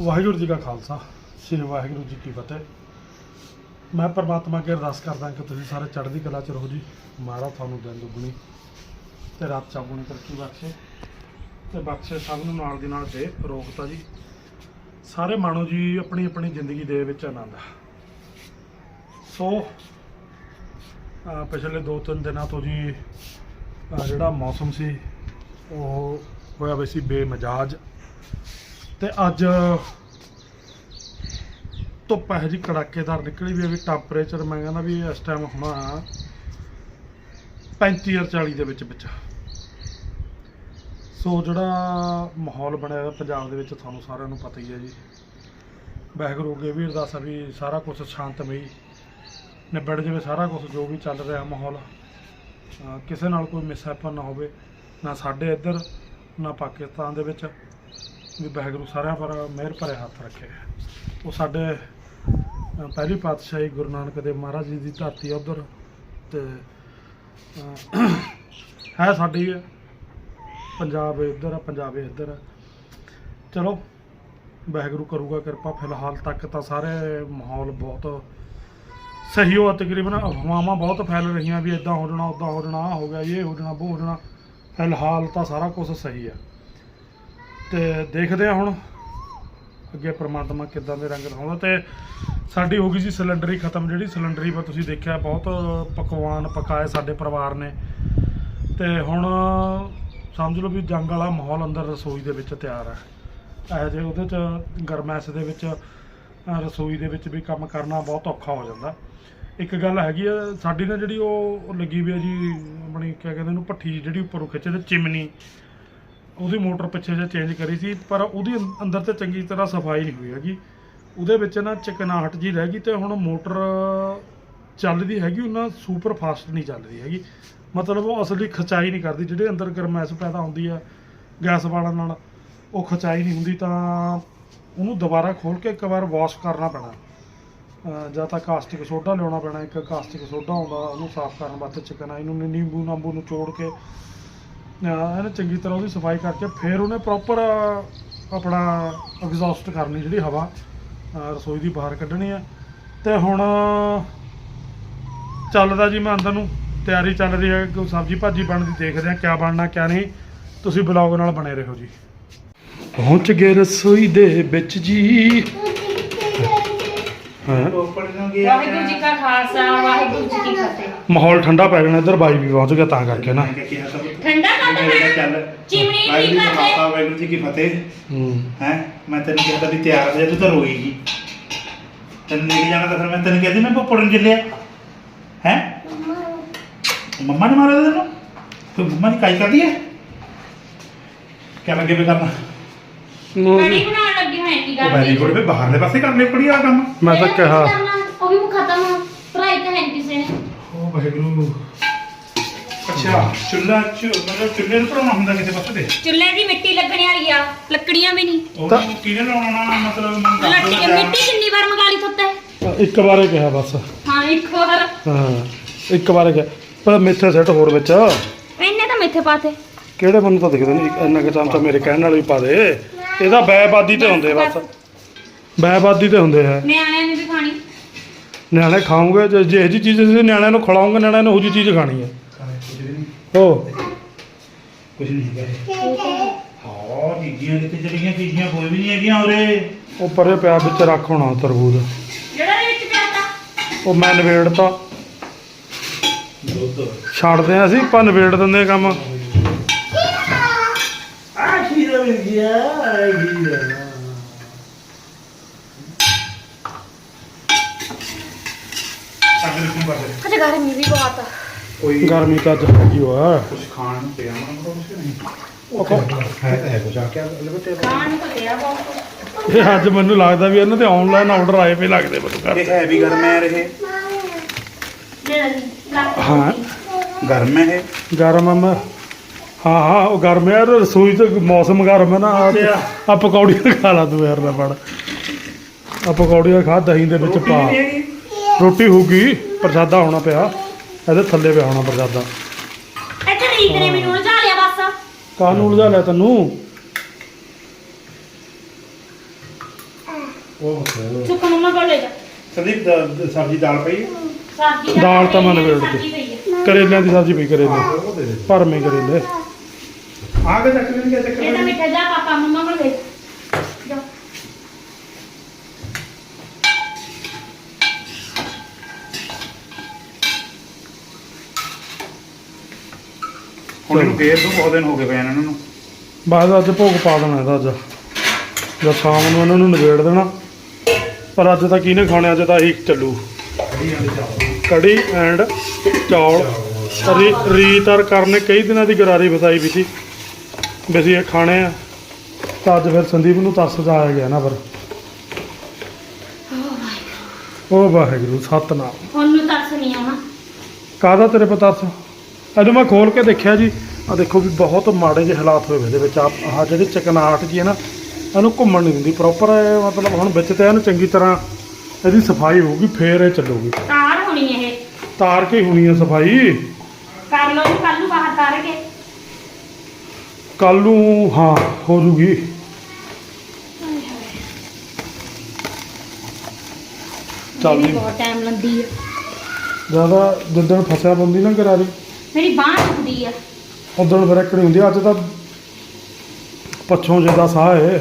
ਵਾਹਿਗੁਰੂ ਜੀ ਕਾ ਖਾਲਸਾ, ਸ੍ਰੀ ਵਾਹਿਗੁਰੂ ਜੀ ਕੀ ਫਤਿਹ। ਮੈਂ ਪਰਮਾਤਮਾ ਅੱਗੇ ਅਰਦਾਸ ਕਰਦਾ ਕਿ ਤੁਸੀਂ ਸਾਰੇ ਚੜ੍ਹਦੀ ਕਲਾ ਚ ਰਹੋ ਜੀ। ਮਾਰਾ ਤੁਹਾਨੂੰ ਦਿਨ ਦੁੱਗਣੀ ਤੇ ਰਾਤ ਚੌਗੁਣੀ ਤਰੱਕੀ ਬਖਸ਼ੇ ਤੇ ਬਖਸ਼ੇ ਸਭ ਨੂੰ ਨਾਲ ਦੀ ਨਾਲ ਦੇ ਰੋਗਤਾ ਜੀ। ਸਾਰੇ ਮਾਣੋ ਜੀ ਆਪਣੀ ਆਪਣੀ ਜ਼ਿੰਦਗੀ ਦੇ ਵਿੱਚ ਆਨੰਦ ਸੋ ਪਿਛਲੇ 2-3 ਦਿਨਾਂ ਤੋਂ ਜੀ ਜਿਹੜਾ ਮੌਸਮ ਸੀ, ਉਹ ਹੋਇਆ ਵਈ ਸੀ ਬੇਮਿਜਾਜ। ਤੇ ਅੱਜ ਧੁੱਪ ਹੈ ਜੀ ਕੜਾਕੇਦਾਰ ਨਿਕਲੀ ਵੀ ਹੈ ਵੀ ਟੈਂਪਰੇਚਰ ਮੈਂ ਕਹਿੰਦਾ ਵੀ ਇਸ ਟਾਈਮ ਹੋਣਾ 35 ਔਰ 40 ਦੇ ਵਿੱਚ ਵਿੱਚ ਸੋ ਜਿਹੜਾ ਮਾਹੌਲ ਬਣਿਆ ਹੋਇਆ ਪੰਜਾਬ ਦੇ ਵਿੱਚ ਤੁਹਾਨੂੰ ਸਾਰਿਆਂ ਨੂੰ ਪਤਾ ਹੀ ਹੈ ਜੀ। ਵਾਹਿਗੁਰੂ, ਅੱਗੇ ਵੀ ਅਰਦਾਸ ਆ ਵੀ ਸਾਰਾ ਕੁਝ ਸ਼ਾਂਤਮਈ ਨਿਬੜ ਜਾਵੇ, ਸਾਰਾ ਕੁਝ ਜੋ ਵੀ ਚੱਲ ਰਿਹਾ ਮਾਹੌਲ। ਕਿਸੇ ਨਾਲ ਕੋਈ ਮਿਸਹੈਪਨ ਨਾ ਹੋਵੇ, ਨਾ ਸਾਡੇ ਇੱਧਰ, ਨਾ ਪਾਕਿਸਤਾਨ ਦੇ ਵਿੱਚ। ਵੀ ਵਾਹਿਗੁਰੂ ਸਾਰਿਆਂ ਪਰ ਮਿਹਰ ਭਰੇ ਹੱਥ ਰੱਖੇ। ਉਹ ਸਾਡੇ ਪਹਿਲੀ ਪਾਤਸ਼ਾਹੀ ਗੁਰੂ ਨਾਨਕ ਦੇਵ ਮਹਾਰਾਜ ਜੀ ਦੀ ਧਰਤੀ ਆ ਉਧਰ ਤੇ ਹੈ ਸਾਡੀ ਹੈ ਪੰਜਾਬ ਇੱਧਰ ਆ, ਪੰਜਾਬ ਇੱਧਰ ਆ। ਚਲੋ, ਵਾਹਿਗੁਰੂ ਕਰੂਗਾ ਕਿਰਪਾ, ਫਿਲਹਾਲ ਤੱਕ ਤਾਂ ਸਾਰੇ ਮਾਹੌਲ ਬਹੁਤ ਸਹੀ ਹੋ, ਤਕਰੀਬਨ ਅਫਵਾਹਾਂ ਬਹੁਤ ਫੈਲ ਰਹੀਆਂ ਵੀ ਇਦਾਂ ਹੋ ਜਾਣਾ ਉਦਾਂ ਹੋ ਜਾਣਾ, ਆਹ ਹੋ ਗਿਆ, ਇਹ ਹੋ ਜਾਣਾ ਉਹ ਹੋ ਜਾਣਾ। ਫਿਲਹਾਲ ਤਾਂ ਸਾਰਾ ਕੁਝ ਸਹੀ ਆ। ਤੇ ਦੇਖਦੇ ਆ ਹੁਣ ਅੱਗੇ ਪਰਮਾਤਮਾ ਕਿੱਦਾਂ ਦੇ ਰੰਗ ਦਿਖਾਉਂਦਾ ਤੇ ਸਾਡੀ ਹੋ ਗਈ ਜੀ ਸਿਲੰਡਰ ਹੀ ਖਤਮ ਜਿਹੜੀ ਸਿਲੰਡਰ ਹੀ ਪਰ ਤੁਸੀਂ ਦੇਖਿਆ ਬਹੁਤ ਪਕਵਾਨ ਪਕਾਏ ਸਾਡੇ ਪਰਿਵਾਰ ਨੇ। ਤੇ ਹੁਣ ਸਮਝ ਲਓ ਵੀ ਜੰਗ ਵਾਲਾ ਮਾਹੌਲ ਅੰਦਰ ਰਸੋਈ ਦੇ ਵਿੱਚ ਤਿਆਰ ਹੈ। ਇਹ ਜੇ ਉਹਦੇ ਚ ਗਰਮੈਸ਼ ਦੇ ਵਿੱਚ ਰਸੋਈ ਦੇ ਵਿੱਚ ਵੀ ਕੰਮ ਕਰਨਾ ਬਹੁਤ ਔਖਾ ਹੋ ਜਾਂਦਾ। ਇੱਕ ਗੱਲ ਹੈਗੀ ਆ, ਸਾਡੀ ਨਾ ਜਿਹੜੀ ਉਹ ਲੱਗੀ ਵੀ ਆ ਜੀ ਆਪਣੀ ਕਿਆ ਕਹਿੰਦੇ ਉਹਨੂੰ ਭੱਠੀ ਜਿਹੜੀ ਉੱਪਰੋਂ ਖਿੱਚੇ ਤੇ ਚਿਮਨੀ। ਉਹਦੀ ਮੋਟਰ ਪਿੱਛੇ ਜੇ ਚੇਂਜ ਕਰੀ ਸੀ, ਪਰ ਉਹਦੀ ਅੰ- ਅੰਦਰ ਤੇ ਚੰਗੀ ਤਰ੍ਹਾਂ ਸਫ਼ਾਈ ਨਹੀਂ ਹੋਈ ਹੈਗੀ। ਉਹਦੇ ਵਿੱਚ ਨਾ ਚਿਕਨਾਹਟ ਜੀ ਰਹਿ ਗਈ ਤੇ ਹੁਣ ਮੋਟਰ ਚੱਲਦੀ ਹੈਗੀ ਉਹਨਾਂ ਸੁਪਰ ਫਾਸਟ ਨਹੀਂ ਚੱਲ ਰਹੀ ਹੈਗੀ। ਮਤਲਬ ਉਹ ਅਸਲੀ ਖਚਾਈ ਨਹੀਂ ਕਰਦੀ, ਜਿਹੜੇ ਅੰਦਰ ਗਰਮੈਸ਼ ਪੈਦਾ ਹੁੰਦੀ ਆ ਗੈਸ ਬਾਲਣ ਨਾਲ, ਉਹ ਖਚਾਈ ਨਹੀਂ ਹੁੰਦੀ ਤਾਂ ਉਹਨੂੰ ਦੁਬਾਰਾ ਖੋਲ ਕੇ ਇੱਕ ਵਾਰ ਵਾਸ਼ ਕਰਨਾ ਪੈਣਾ। ਜਾਂ ਤਾਂ ਕਾਸਟਿਕ ਸੋਡਾ ਲਿਆਉਣਾ ਪੈਣਾ, ਇੱਕ ਕਾਸਟਿਕ ਸੋਡਾ ਆਉਂਦਾ, ਉਹਨੂੰ ਸਾਫ਼ ਕਰਨ ਵਾਸਤੇ ਚਿਕਨਾਈ ਨੂੰ, ਨਿੰਬੂ, ਨਾਂਬੂ ਨੂੰ ਚੋੜ ਕੇ ਇਹਨੇ ਚੰਗੀ ਤਰ੍ਹਾਂ ਉਹਦੀ ਸਫ਼ਾਈ ਕਰਕੇ ਫਿਰ ਉਹਨੇ ਪ੍ਰੋਪਰ ਆਪਣਾ ਐਗਜ਼ੌਸਟ ਕਰਨੀ ਜਿਹੜੀ ਹਵਾ ਰਸੋਈ ਦੀ ਬਾਹਰ ਕੱਢਣੀ ਆ। ਤੇ ਹੁਣ ਚੱਲਦਾ ਜੀ ਮੈਂ ਅੰਦਰ ਨੂੰ। ਤਿਆਰੀ ਚੱਲ ਰਹੀ ਹੈ ਕੋਈ ਸਬਜ਼ੀ ਭਾਜੀ ਬਣਦੀ ਦੇਖਦੇ ਆ ਕਿਆ ਬਣਨਾ ਕਿਆ ਨਹੀਂ। ਤੁਸੀਂ ਬਲੌਗ ਨਾਲ ਬਣੇ ਰਹੋ ਜੀ। ਪਹੁੰਚ ਗਏ ਰਸੋਈ ਦੇ ਵਿੱਚ ਜੀ। ਹਾਂ? ਵਾਹਿਗੁਰੂ ਜੀ ਕਾ ਖਾਲਸਾ ਵਾਹਿਗੁਰੂ ਜੀ ਕੀ ਫਤਿਹ। ਮਾਹੌਲ ਠੰਡਾ ਪੈ ਜਾਣਾ ਇੱਧਰ ਬਾਈ ਵੀ ਪਹੁੰਚ ਗਿਆ ਤਾਂ ਕਰਕੇ ਨਾ। ਵਾਹਿਗੁਰੂ ਜੀ ਕੀ ਫਤਿਹ। ਹੂੰ। ਹੈ? ਮੈਂ ਤੈਨੂੰ ਕਹਿੰਦਾ ਵੀ ਤਿਆਰ ਹੋ ਜਾ ਤੂੰ ਤਾਂ ਰੋਏਗੀ ਤੈਨੂੰ ਲੈ ਕੇ ਜਾਣਾ ਤਾਂ ਫਿਰ ਮੈਂ ਤੈਨੂੰ ਕਹਿੰਦੀ ਮੈਂ ਭੁੱਪੜ ਨੂੰ ਚੱਲਿਆ। ਹੈ? ਮੰਮਾ ਨੇ ਮਾਰਿਆ ਤੈਨੂੰ? ਤੂੰ ਮੰਮਾ ਦੀ ਕਾਈ ਕਰਦੀ ਹੈ ਕਿਆ ਲੱਗੇ ਵੀ ਕਰਨਾ? ਕੜੀ ਬਣਾਉਣ ਲੱਗੀ ਹੋਏ ਕੀ ਉਹ ਗੱਲ ਵੈਰੀ ਗੁੱਡ ਵੀ ਬਾਹਰਲੇ ਪਾਸੇ ਕਰਨੇ ਪੜੀ ਆ ਕੰਮ। ਮੈਂ ਤਾਂ ਕਿਹਾ ਉਹ ਵੀ ਖਤਮ ਭਰਾਈ ਤਾਂ ਹੈ ਕਿਸੇ ਨੇ। ਉਹ ਵਾਹਿਗੁਰੂ ਅੱਛਾ ਚੁੱਲ੍ਹਾ ਚ ਮਤਲਬ ਚੁੱਲ੍ਹੇ ਨੂੰ ਪੜਾਉਣਾ ਹੁੰਦਾ ਕਿਸੇ ਪਾਸੇ ਤੇ? ਚੁੱਲ੍ਹੇ ਦੀ ਮਿੱਟੀ ਲੱਗਣ ਵਾਲੀ ਆ ਲੱਕੜੀਆਂ ਵੀ ਨਹੀਂ। ਉਹ ਤਾਂ- ਕਿਹਨੇ ਲਾਉਣਾ ਨਾ ਮਤਲਬ ਮੈਨੂੰ ਦੱਸ ਮਿੱਟੀ ਕਿੰਨੀ ਵਾਰ ਮੰਗਾ ਲਈ ਥੁੱਤੇ ਇੱਕ ਵਾਰੇ ਕਿਹਾ ਬਸ। ਹਾਂ ਇੱਕ ਵਾਰ। ਹਾਂ ਇੱਕ ਵਾਰੇ ਕਿਹਾ। ਪਰ ਮਿੱਥੇ ਸੈੱਟ ਹੋਰ ਵਿੱਚ। ਇਹਨੇ ਤਾਂ ਮੇਥੇ ਪਾਤੇ। ਕਿਹੜੇ ਮੈਨੂੰ ਤਾਂ ਦਿਖਦੇ ਨਹੀਂ ਇੰਨਾ ਕੁ ਚਮਚਾ ਮੇਰੇ ਕਹਿਣ ਨਾਲ ਵੀ ਪਾ ਦੇ। ਇਹਦਾ ਬੈਬਾਦੀ ਤੇ ਹੁੰਦੇ ਬਸ। ਬੈਬਾਦੀ ਤੇ ਹੁੰਦੇ ਹੈ ਨਿਆਣਿਆਂ ਨੇ ਵੀ ਖਾਣੀ। ਨਿਆਣੇ ਖਾਓਗੇ ਜੇ ਜਿਹੀ ਜਿਹੀ ਚੀਜ਼ ਤੁਸੀਂ ਨਿਆਣਿਆਂ ਨੂੰ ਖਿਲਾਓਗੇ ਨਿਆਣਿਆਂ ਨੇ ਉਹ ਜਿਹੀ ਚੀਜ਼ ਖਾਣੀ ਹੈ ਕੁਝ ਨਹੀਂ ਹੈਗਾ। ਹਾਂ। ਚੀਜ਼ੀਆਂ ਕਿਤੇ ਚਲੀਆਂ? ਚੀਜ਼ੀਆਂ ਕੋਈ ਵੀ ਨਹੀਂ ਹੈਗੀਆਂ ਉਰੇ। ਉਹ ਪਰੇ ਪਿਆ ਵਿੱਚ ਰੱਖ ਹੋਣਾ ਤਰਬੂਜ। ਜਿਹੜਾ ਦੇ ਵਿੱਚ ਪਿਆ ਤਾ। ਉਹ ਮੈਂ ਨਵੇੜਤਾ ਦੁੱਧ। ਛੱਡਦੇ ਆ ਅਸੀਂ ਆਪਾਂ ਨਵੇੜ ਦਿੰਦੇ ਆ ਕੰਮ। ਆ ਕੀ ਦਾ ਮਿਲ ਗਿਆ ਆ ਗਿਆ ਅਗਰ ਕਿਉਂ ਕਰਦੇ ਅਜੇ ਗਰਮੀ ਵੀ ਬਹੁਤ ਆ। ਕੋਈ ਗਰਮੀ ਤਾਂ ਅੱਜ ਹੈਗੀ ਵਾ ਕੁਝ ਖਾਣ ਨੂੰ ਪਿਆ ਮਨ ਕੁਝ ਨਹੀਂ? ਉਹ ਹੈ ਤਾਂ ਹੈ ਕੁਝ ਆ ਕੇ ਲਗਤੇ ਖਾਣ ਨੂੰ ਤਾਂ ਪਿਆ ਬਹੁਤ। ਇਹ ਅੱਜ ਮੈਨੂੰ ਲੱਗਦਾ ਵੀ ਇਹਨਾਂ ਤੇ ਆਨਲਾਈਨ ਆਰਡਰ ਆਏ ਪਏ ਲੱਗਦੇ ਮੈਨੂੰ ਘਰ। ਇਹ ਹੈ ਵੀ ਗਰਮ ਹੈ। ਰਹੇ ਹਾਂ। ਗਰਮ ਹੈ ਗਰਮ ਆ ਮੈਂ। ਹਾਂ ਹਾਂ ਉਹ ਗਰਮ ਹੈ ਰਸੋਈ ਤੇ ਮੌਸਮ ਗਰਮ ਹੈ ਨਾ ਆ- ਆ ਪਕੌੜੀਆਂ ਖਾ ਲਾ ਤੂੰ ਯਾਰ ਨਾ ਆ ਪਕੌੜੀਆਂ ਖਾ ਦਹੀਂ ਦੇ ਵਿੱਚ ਪਾ। ਹੈਗੀ? ਰੋਟੀ ਹੋਊਗੀ ਪ੍ਰਸ਼ਾਦਾ ਹੋਣਾ ਪਿਆ। ਇਹਦੇ ਥੱਲੇ ਪਿਆ ਹੋਣਾ ਪ੍ਰਸ਼ਾਦਾ ਇੱਥੇ ਰੀਤ ਨੇ ਮੈਨੂੰ ਉਲਝਾ ਲਿਆ ਬਸ। ਕਾਹਨੂੰ ਉਲਝਾ ਲਿਆ ਤੈਨੂੰ? ਉਹ ਬਥੇਰੇ। ਚੁੱਕ ਮੰਮਾ ਕੋਲ ਲੈ ਜਾ। ਸੰਦੀਪ ਦ- ਦ- ਸਬਜ਼ੀ ਦਾਲ ਪਈ ਹੈ? ਸਬਜ਼ੀ ਦਾਲ ਤਾਂ ਮੈਂ ਸਬਜ਼ੀ ਦਿੱਤੀ। ਹੈ ਕਰੇਲਿਆਂ ਦੀ ਸਬਜ਼ੀ ਪਈ ਕਰੇਲੇ। ਉਹ ਦੇ ਦੇ। ਭਰਮੇ ਕਰੇਲੇ। ਆ ਕੇ ਚੱਕ ਲੈਣ ਕੇ ਚੱਕ ਇਹ ਤਾਂ ਮਿੱਠਾ ਜਾ ਪਾਪਾ ਮੰਮਾ ਕੋਲ ਲੈ ਜਾ। ਹੁਣ ਇਹਨੂੰ ਫੇਰ ਤੋਂ ਬਹੁਤ ਦਿਨ ਹੋ ਗਏ ਪਏ ਇਹਨਾਂ ਨੂੰ। ਬਾਅਦ ਅੱਜ ਭੋਗ ਪਾ ਦੇਣਾ ਇਹਦਾ ਅੱਜ। ਜਦ ਸ਼ਾਮ ਨੂੰ ਇਹਨਾਂ ਨੂੰ ਨਿਬੇੜ ਦੇਣਾ। ਪਰ ਅੱਜ ਤਾਂ ਕਿਹਨੇ ਖਾਣੇ ਅੱਜ ਤਾਂ ਇਹੀ ਚੱਲੂ। ਕੜੀ ਐਂਡ ਚੌਲ। ਰੀਤਰ ਕਰਨੇ ਕਈ ਦਿਨਾਂ ਦੀ ਗਰਾਰੀ ਬਤਾਈ ਵੀ ਸੀ। ਵੀ ਅਸੀਂ ਇਹ ਖਾਣੇ ਆ। ਤਾਂ ਅੱਜ ਫਿਰ ਸੰਦੀਪ ਨੂੰ ਤਰਸ ਜਾ ਆ ਗਿਆ ਨਾ ਪਰ ਉਹ ਵਾਹਿਗੁਰੂ। ਸਤਨਾਮ। ਉਹਨੂੰ ਤਰਸ ਨਹੀਂ ਆਉਣਾ ਕਾਹਦਾ ਤੇਰੇ ਪਤਾ ਤਰਸ? ਅੱਜ ਮੈਂ ਖੋਲ ਕੇ ਦੇਖਿਆ ਜੀ ਆ ਦੇਖੋ ਵੀ ਬਹੁਤ ਮਾੜੇ ਜਿਹੇ ਹਾਲਾਤ ਹੋਏ ਇਹਦੇ ਵਿੱਚ। ਆਹ ਜਿਹੜੀ ਚਕਨਾਹਟ ਜੀ ਹੈ ਨਾ ਇਹਨੂੰ ਘੁੰਮਣ ਨਹੀਂ ਦਿੰਦੀ ਪ੍ਰੋਪਰ ਮਤਲਬ ਹੁਣ ਵਿੱਚ ਤੇ ਇਹਨੂੰ ਚੰਗੀ ਤਰ੍ਹਾਂ ਇਹਦੀ ਸਫ਼ਾਈ ਹੋਊਗੀ ਫੇਰ ਇਹ ਚੱਲੂਗੀ। ਤਾਰ ਹੋਣੀ ਇਹ। ਤਾਰ ਕੇ ਹੋਣੀ ਹੈ ਸਫ਼ਾਈ? ਕਰ ਲਓ ਜੀ ਕੱਲ ਨੂੰ ਬਾਹਰ ਤਾਰ ਕੇ। ਕੱਲ ਨੂੰ ਹਾਂ ਹੋ ਜੂਗੀ। ਚੱਲ ਬਹੁਤ ਟਾਈਮ ਲੰਦੀ ਹੈ ਜ਼ਿਆਦਾ ਜਿੱਦਣ ਫਸਿਆ ਬੰਦੀ ਨਾ ਕਰਾਰੀ ਮੇਰੀ ਬਾਂਹ ਦੁਖਦੀ ਆ। ਉਦੋਂ ਨਹੀਂ ਹੁੰਦੀ ਅੱਜ ਤਾਂ ਪੱਛੋਂ ਜਿੱਦਾਂ ਸਾਹ ਹੈ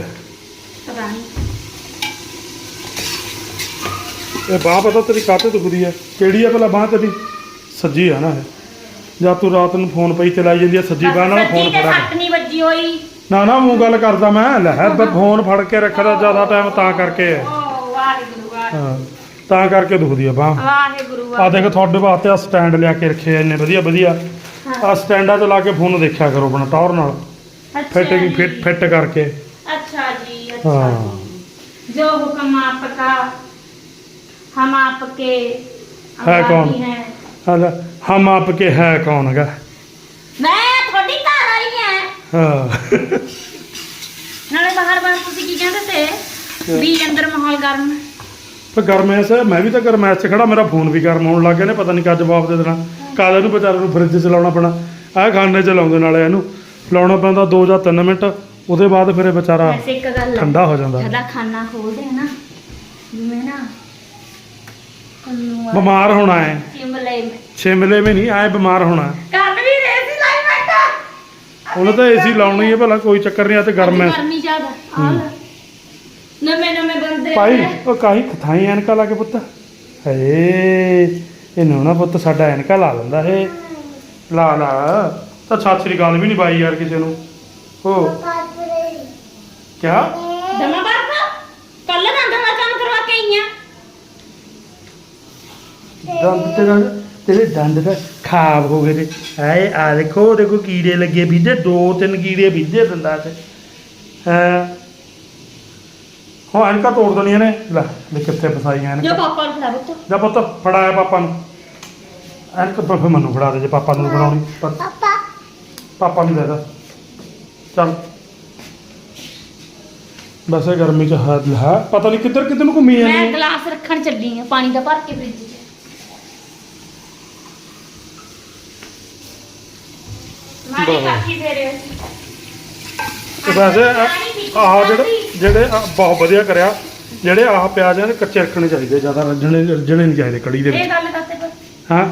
ਪਤਾ ਨਹੀਂ। ਇਹ ਬਾਹ ਪਤਾ ਤੇਰੀ ਕਾਹਤੇ ਦੁਖਦੀ ਹੈ ਕਿਹੜੀ ਹੈ ਭਲਾ ਬਾਹ ਤੇਰੀ? ਸੱਜੀ ਆ ਨਾ ਇਹ। ਜਾਂ ਤੂੰ ਰਾਤ ਨੂੰ ਫੋਨ ਪਈ ਚਲਾਈ ਜਾਂਦੀ ਹੈ ਸੱਜੀ ਬਾਹ ਨਾਲ ਸੱਜੀ ਫੋਨ ਤੇ ਫੜਾ। ਸੱਟ ਨਹੀਂ ਵੱਜੀ ਹੋਈ। ਨਾ ਨਾ ਮੂੰਹ ਗੱਲ ਕਰਦਾ ਮੈਂ। ਲੈ ਫੋਨ ਫੜ ਕੇ ਰੱਖਦਾ ਜ਼ਿਆਦਾ ਟਾਈਮ ਤਾਂ ਕਰਕੇ। ਹੈ। ਓ ਵਾਹਿਗੁਰੂ ਵਾਹਿਗੁਰੂ। ਹਾਂ। ਤਾਂ ਕਰਕੇ ਦੁਖਦੀ ਆ ਬਾਹ ਵਾਹਿਗੁਰੂ ਆ ਦੇਖ ਤੁਹਾਡੇ ਵਾਸਤੇ ਆ ਸਟੈਂਡ ਲਿਆ ਕੇ ਰੱਖੇ ਆ ਇੰਨੇ ਵਧੀਆ ਵਧੀਆ ਆ ਸਟੈਂਡਾਂ 'ਚ ਲਾ ਕੇ ਫੋਨ ਦੇਖਿਆ ਕਰੋ ਆਪਣਾ ਟੌਰ ਨਾਲ ਫਿਟਿੰਗ ਫਿੱਟ ਫਿੱਟ ਕਰਕੇ अच्छा जी अच्छा हाँ। जी जो हुक्म आपका हम आपके है आभारी कौन? हैं। ਹਾਲ ਹਮ ਆਪਕੇ ਹੈ ਕੌਣ ਹੈਗਾ मैं थोड़ी घर आई है ਹਾਂ ਨਾਲੇ ਬਾਹਰ ਬਾਹਰ ਤੁਸੀਂ ਕੀ ਕਹਿੰਦੇ ਤੇ ਵੀ ਅੰਦਰ ਮਾਹੌਲ ਗਰਮ ਪਰ ਗਰਮੈਸ ਹੈ ਮੈਂ ਵੀ ਤਾਂ ਗਰਮੈਸ 'ਚ ਖੜਾ ਮੇਰਾ ਫੋਨ ਵੀ ਗਰਮ ਹੋਣ ਲੱਗ ਗਿਆ ਨੇ ਪਤਾ ਨਹੀਂ ਕਦ ਜਵਾਬ ਦੇ ਦੇਣਾ। ਕਾਲੇ ਨੂੰ ਵਿਚਾਰੇ ਨੂੰ ਫ੍ਰਿਜ 'ਚ ਲਾਉਣਾ ਪੈਣਾ। ਆਹ ਖਾਣੇ 'ਚ ਲਾਉਂਦੇ ਨਾਲੇ ਇਹਨੂੰ। ਲਾਉਣਾ ਪੈਂਦਾ 2 ਜਾਂ 3 ਮਿੰਟ ਉਹਦੇ ਬਾਅਦ ਫਿਰ ਇਹ ਵਿਚਾਰਾ ਵੈਸੇ ਇੱਕ ਗੱਲ ਹੈ ਠੰਡਾ ਹੋ ਜਾਂਦਾ। ਸਾਡਾ ਖਾਣਾ ਖੋਲਦੇ ਆ ਨਾ ਜਿਵੇਂ ਨਾ ਬਿਮਾਰ ਹੋਣਾ ਹੈ। ਚਿਮਲੇ में ਛਿਮਲੇ ਵਿੱਚ ਨਹੀਂ ਆਏ ਬਿਮਾਰ ਹੋਣਾ। ਹੈ। ਵੀ ਲਾਈ ਬੈਠਾ। ਉਹਨੇ ਤਾਂ ਏਸੀ ਲਾਉਣੀ ਹੈ ਭਲਾ ਕੋਈ ਚੱਕਰ ਨਹੀਂ ਆ ਤੇ ਗਰਮੈਸ ਗਰਮੀ ਜ਼ਿਆਦਾ ਆ ਲੈ। ਨਵੇਂ ਨਵੇਂ ਬੰਦੇ ਭਾਈ। ਉਹ ਕਾਹੀ ਕਥਾਈ ਐਨਕਾ ਲਾ ਕੇ ਪੁੱਤ? ਹਏ ਇਹਨੂੰ ਨਾ ਪੁੱਤ ਸਾਡਾ ਐਨਕਾ ਲਾ ਲੈਂਦਾ ਏ ਲਾ ਲਾ। ਤਾਂ ਸਤਿ ਸ੍ਰੀ ਅਕਾਲ ਵੀ ਨਹੀਂ ਬਾਈ ਯਾਰ ਕਿਸੇ ਨੂੰ। ਹੋ। ਕਿਆ? ਦਮਾ ਬਾਰਕਾ ਕੱਲ ਦੰਦਾਂ ਦਾ ਕੰਮ ਕਰਵਾ ਕੇ ਆਈਆਂ ਦੰਦ ਤੇ ਦੰਦ ਤੇਰੇ ਦੰਦ ਤਾਂ ਖਾਬ ਹੋ ਗਏ ਤੇ। ਹਾਏ ਆ ਦੇਖੋ ਦੇਖੋ ਕੀੜੇ ਲੱਗੇ ਵੀਦੇ ਦੋ ਤਿੰਨ ਕੀੜੇ ਵੀਦੇ ਦੰਦਾਂ 'ਚ ਹਾਂ? ਹੋ ਐਨਕਾ ਤੋੜ ਦੇਣੀਆਂ ਨੇ। ਲੈ ਦੇ ਕਿੱਥੇ ਫਸਾਈਆਂ ਜੋ ਐਨਕਾ ਪਾਪਾ ਨੂੰ ਖਿਲਾ ਬੁੱਤ ਜਾ ਪੁੱਤ ਫੜਾਇਆ ਪਾਪਾ ਨੂੰ। ਐਨਕ ਫਿਰ ਮੈਨੂੰ ਫੜਾ ਦੇ ਜੇ ਪਾਪਾ ਨੂੰ ਫੜਾਉਣੀ। ਪਰ ਪਾਪਾ। ਪਾਪਾ ਨੂੰ ਦੇ ਦੇ। ਚੱਲ। ਬਸ ਇਹ ਗਰਮੀ ਚ ਹੱਦ ਹੈ ਪਤਾ ਨਹੀਂ ਕਿੱਧਰ ਕਿੱਧਰ ਨੂੰ ਘੁੰਮੀ ਮੈਂ ਜਾਂਦੀ ਹੈ। ਗਲਾਸ ਰੱਖਣ ਚੱਲੀ ਆ ਪਾਣੀ ਦਾ ਭਰ ਕੇ ਫ੍ਰਿਜ 'ਚ। ਮਾਰੀ ਬਹੁਤ। ਕਾਫੀ ਫੇਰੇ ਤੇ ਵੈਸੇ ਆਹ ਜਿਹੜੇ ਜਿਹੜੇ ਆਹ ਬਹੁਤ ਵਧੀਆ ਕਰਿਆ। ਜਿਹੜੇ ਆਹ ਪਿਆਜ਼ ਨੇ ਕੱਚੇ ਰੱਖਣੇ ਚਾਹੀਦੇ ਜ਼ਿਆਦਾ ਰੱਜਣੇ ਰੱਜਣੇ ਨਹੀਂ ਚਾਹੀਦੇ ਕੜੀ ਦੇ ਇਹ ਵਿੱਚ ਗੱਲ ਕਰਤੇ ਪਰ ਹਾਂ?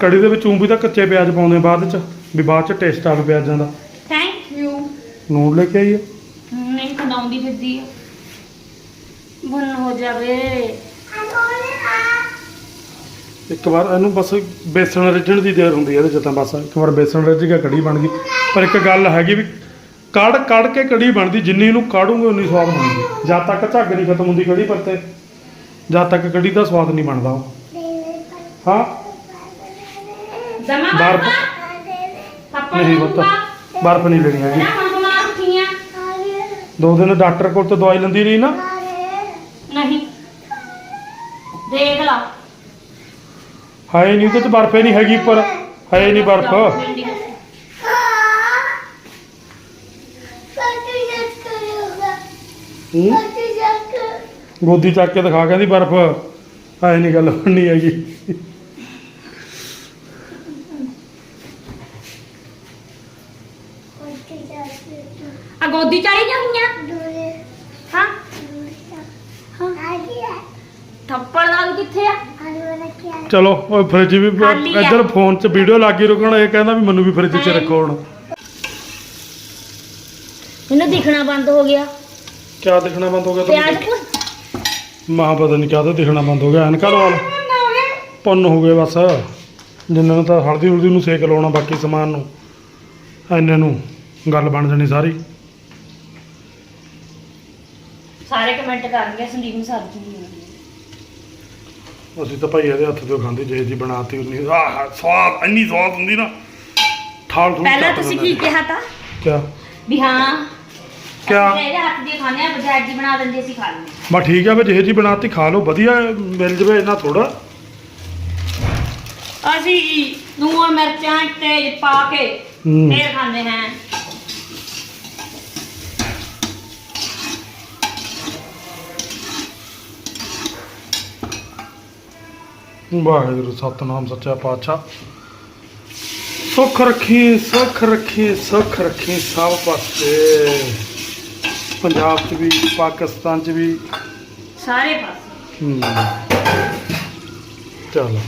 ਕੜੀ ਦੇ ਵਿੱਚ ਊਂ ਵੀ ਤਾਂ ਕੱਚੇ ਪਿਆਜ਼ ਪਾਉਂਦੇ ਆ ਬਾਅਦ ਚ ਵੀ ਬਾਅਦ ਚ ਟੇਸਟ ਆਵੇ ਪਿਆਜ਼ਾਂ ਦਾ। ਥੈਂਕ ਯੂ ਨੂਨ ਲੈ ਕੇ ਆਈਏ ਨਹੀਂ ਖੰਡਾਉਂਦੀ ਫਿਰਦੀ ਆ। ਬੁੰਨ ਹੋ ਜਾਵੇ। ਇੱਕ ਵਾਰ ਇਹਨੂੰ ਬਸ ਬੇਸਣ ਰਿੱਝਣ ਦੀ ਦੇਰ ਹੁੰਦੀ ਹੈ ਇਹਦੇ 'ਚ ਤਾਂ ਬਸ। ਇੱਕ ਵਾਰ ਬੇਸਣ ਰਿੱਝ ਗਿਆ ਕੜੀ ਬਣ ਗਈ। ਪਰ ਇੱਕ ਗੱਲ ਹੈਗੀ ਵੀ ਕੜ ਕੜ ਕੇ ਕੜੀ ਬਣਦੀ ਜਿੰਨੀ ਇਹਨੂੰ ਕਾੜੂਗੇ ਉਨੀ ਸਵਾਦ ਬਣਦੀ ਜਦ ਤੱਕ ਝੱਗ ਨਹੀਂ ਖਤਮ ਹੁੰਦੀ ਕੜੀ ਪਰ ਤੇ ਜਦ ਤੱਕ ਕੜੀ ਦਾ ਸਵਾਦ ਨਹੀਂ ਬਣਦਾ ਉਹ। ਹਾਂ? ਪਾਪਾ ਨਹੀਂ ਪੁੱਤ ਬਰਫ਼ ਨਹੀਂ ਲੈਣੀ ਹੈਗੀ। ਨਾ ਹੁਣ ਬਿਮਾਰ ਉੱਠੀਆਂ? ਦੋ ਦਿਨ ਡਾਕਟਰ ਕੋਲ ਤੇ ਦਵਾਈ ਲੈਂਦੀ ਰਹੀ ਨਾ। ਨਹੀਂ। ਦੇਖ ਲਾ। ਹਾਏ ਨਹੀਂ ਚ ਬਰਫ਼ ਨਹੀਂ ਹੈਗੀ ਉੱਪਰ। ਹੈ ਨਹੀਂ ਬਰਫ਼। ਹੂੰ? ਗੋਦੀ ਚੱਕ ਕੇ। ਦਿਖਾ ਕਹਿੰਦੀ ਬਰਫ਼। ਹਾਏ ਨਹੀਂ ਗੱਲ ਬਣਨੀ ਹੈਗੀ। ਆ ਗੋਦੀ ਚਾੜੀ ਜਾਂਦੀਆਂ ਹਾਂ। ਹਾਂ। ਥੱਪੜ ਨਾਲ ਕਿੱਥੇ ਆ? ਚਲੋ ਉਹ ਫ੍ਰਿਜ ਵੀ ਖਾਲੀ ਆ। ਇੱਧਰ ਫੋਨ 'ਚ ਵੀਡੀਓ ਲੱਗੀ ਰੁਕਣ ਇਹ ਕਹਿੰਦਾ ਵੀ ਮੈਨੂੰ ਵੀ ਫ੍ਰਿਜ 'ਚ ਰੱਖੋ ਹੁਣ। ਮੈਨੂੰ ਦਿਖਣਾ ਬੰਦ ਹੋ ਗਿਆ। ਕਿਆ ਦਿਖਣਾ ਬੰਦ ਹੋ ਗਿਆ ਪਿਆਜ਼ ਤੁਹਾਨੂੰ ਮਾਂ ਪਤਾ ਨਹੀਂ ਕਿਆ ਤਾਂ ਦਿਖਣਾ ਬੰਦ ਹੋ ਗਿਆ ਐਨਕਾਂ ਲਵਾ ਲਓ। ਪੁੰਨ ਹੋ ਗਏ ਬਸ। ਜਿੰਨਾਂ ਨੂੰ ਤਾਂ ਹਲਦੀ ਹੁਲਦੀ ਨੂੰ ਸੇਕ ਲਾਉਣਾ ਬਾਕੀ ਸਮਾਨ ਨੂੰ। ਐਨੇ ਨੂੰ ਗੱਲ ਬਣ ਜਾਣੀ ਸਾਰੀ। ਸਾਰੇ ਕਮੈਂਟ ਕਰਨਗੇ ਸੰਦੀਪ ਨੂੰ ਸਬਜ਼ੀ ਨਹੀਂ ਆਉਂਦੀ ਅਸੀਂ ਤਾਂ ਭਾਈ ਇਹਦੇ ਹੱਥ ਤੋਂ ਖਾਂਦੇ ਜੇ ਜੀ ਬਣਾਤੀ ਉਨੀ ਆਹ ਸਵਾਦ ਇੰਨੀ ਸਵਾਦ ਹੁੰਦੀ ਨਾ। ਠਾਲ ਠੂਲ ਪਹਿਲਾਂ ਚੱਟ ਤੁਸੀਂ ਦਿੰਦਾ ਕੀ ਕਿਹਾ ਤਾਂ? ਕਿਆ? ਵੀ ਹਾਂ ਕਿਆ? ਅਸੀਂ ਇਹਦੇ ਹੱਥ ਦੀ ਖਾਣੇ ਆ ਬਜਾਜ ਦੀ ਬਣਾ ਦਿੰਦੇ ਅਸੀਂ ਖਾ ਲੈਂਦੇ ਬਸ ਠੀਕ ਆ ਵੀ ਜਿਹੇ ਜੀ ਬਣਾਤੀ ਖਾ ਲਓ ਵਧੀਆ ਮਿਲ ਜਵੇ ਇਹਨਾਂ ਥੋੜਾ ਅਸੀਂ ਨੂਣ ਮਿਰਚਾਂ ਤੇਜ਼ ਪਾ ਕੇ ਹੂੰ। ਫੇਰ ਖਾਂਦੇ ਹਾਂ। ਵਾਹਿਗੁਰੂ ਸਤਨਾਮ ਸੱਚਾ ਪਾਤਸ਼ਾਹ। ਸੁੱਖ ਰੱਖੀ ਸੁੱਖ ਰੱਖੀ ਸੁੱਖ ਰੱਖੀ ਸਭ ਪਾਸੇ। ਪੰਜਾਬ 'ਚ ਵੀ ਪਾਕਿਸਤਾਨ 'ਚ ਵੀ। ਸਾਰੇ ਪਾਸੇ। ਹੂੰ। ਚਲੋ।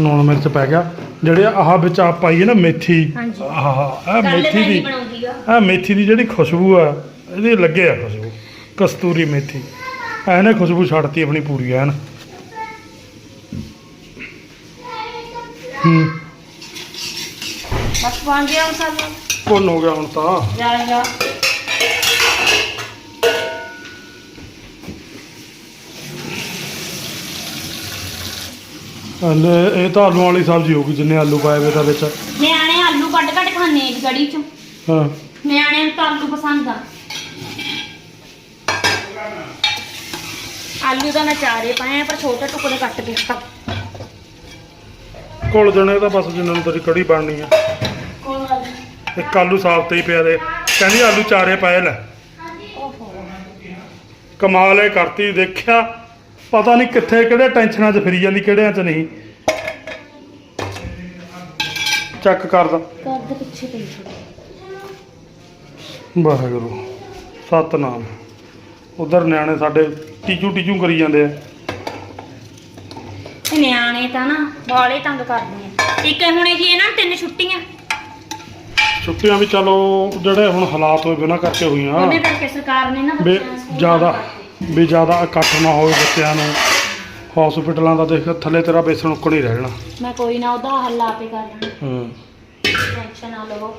ਨੂਣ ਮਿਰਚ ਪੈ ਗਿਆ। ਜਿਹੜੇ ਆਹ ਵਿੱਚ ਆ ਪਾਈਏ ਨਾ ਮੇਥੀ। ਹਾਂਜੀ। ਆਹ ਇਹ ਕੱਲ ਮੇਥੀ ਮੈਂ ਦੀ ਬਣਾਉਂਦੀ ਆ। ਆ ਮੇਥੀ ਦੀ ਜਿਹੜੀ ਖੁਸ਼ਬੂ ਆ ਇਹਦੀ ਲੱਗੇ ਆ ਖੁਸ਼ਬੂ। ਕਸਤੂਰੀ ਮੇਥੀ। ਐਨੇ ਖੁਸ਼ਬੂ ਛੱਡਤੀ ਆਪਣੀ ਪੂਰੀ ਐਨ। ਹੂੰ। ਬਸ ਬਣ ਗਿਆ ਮਸਾਲਾ ਪੁੰਨ ਹੋ ਗਿਆ ਹੁਣ ਤਾਂ। ਜਾ ਜਾ। ਇਹ ਤਾਂ ਆਲੂਆਂ ਵਾਲੀ ਸਬਜ਼ੀ ਹੋਊਗੀ ਜਿੰਨੇ ਆਲੂ ਪਾਏ ਵੇ ਤਾਂ ਵਿੱਚ। ਨਿਆਣੇ ਆਲੂ ਕੱਢ ਕੱਢ ਖਾਂਦੇ ਆ ਗੜੀ ਚ। ਹਾਂ। ਨਿਆਣਿਆਂ ਨੂੰ ਤਾਂ ਆਲੂ ਪਸੰਦ ਆ। ਆਲੂ ਤਾਂ ਮੈਂ ਚਾਰੇ ਪਾਏ ਆ ਪਰ ਛੋਟੇ ਟੁਕੜੇ ਕੱਟ ਕੇ ਖਾ ਕੋਲ ਜਣੇ ਤਾਂ ਬਸ ਜਿੰਨਾਂ ਨੂੰ ਤੇਰੀ ਕੜੀ ਬਣਨੀ ਆ। ਕੋਲ ਆਲੂ ਇੱਕ ਆਲੂ ਸਾਫ਼ ਤੇ ਹੀ ਪਿਆ ਦੇ। ਕਹਿੰਦੀ ਆਲੂ ਚਾਰੇ ਪਏ ਲੈ। ਕਮਾਲ ਇਹ ਕਰਤੀ ਦੇਖਿਆ? ਪਤਾ ਨਹੀਂ ਕਿੱਥੇ ਕਿਹੜੇ ਟੈਨਸ਼ਨਾਂ 'ਚ ਫਿਰੀ ਜਾਂਦੀ ਕਿਹੜਿਆਂ 'ਚ ਨਹੀਂ। ਚੈੱਕ ਕਰਦਾ ਕਰ ਦੇ ਪਿੱਛੇ ਪਈ ਛੋਟੀ ਵਾਹਿਗੁਰੂ ਸਤਨਾਮ। ਉਧਰ ਨਿਆਣੇ ਸਾਡੇ ਟੀਚੂ ਟੀਚੂ ਕਰੀ ਜਾਂਦੇ ਆ। ਇਹ ਨਿਆਣੇ ਤਾਂ ਨਾ ਬਾਲੇ ਤੰਗ ਕਰਦੇ ਆ। ਇੱਕ ਹੁਣ ਜੀ ਇਹਨਾਂ ਨੂੰ ਤਿੰਨ ਛੁੱਟੀਆਂ। ਛੁੱਟੀਆਂ ਵੀ ਚਲੋ ਜਿਹੜੇ ਹੁਣ ਹਾਲਾਤ ਹੋਏ ਬਿਨਾਂ ਕਰਕੇ ਹੋਈਆਂ। ਉਹਨੇ ਕਰਕੇ ਸਰਕਾਰ ਨੇ ਨਾ ਵੀ ਬੱਚਿਆਂ ਨੂੰ ਸਕੂਲ ਜ਼ਿਆਦਾ। ਵੀ ਜ਼ਿਆਦਾ ਇਕੱਠ ਨਾ ਹੋਵੇ ਬੱਚਿਆਂ ਨੂੰ। ਹਸਪੀਟਲਾਂ ਦਾ ਦੇਖ ਥੱਲੇ ਤੇਰਾ ਬੇਸਣ ਉੱਕਣ ਹੀ ਰਹਿ ਜਾਣਾ। ਮੈਂ ਕੋਈ ਨਾ ਉਹਦਾ ਹੱਲ ਆਪੇ ਕਰ ਲਾਂਗੀ ਹਾਂ। ਟੈਨਸ਼ਨ ਨਾ ਲਵੋ।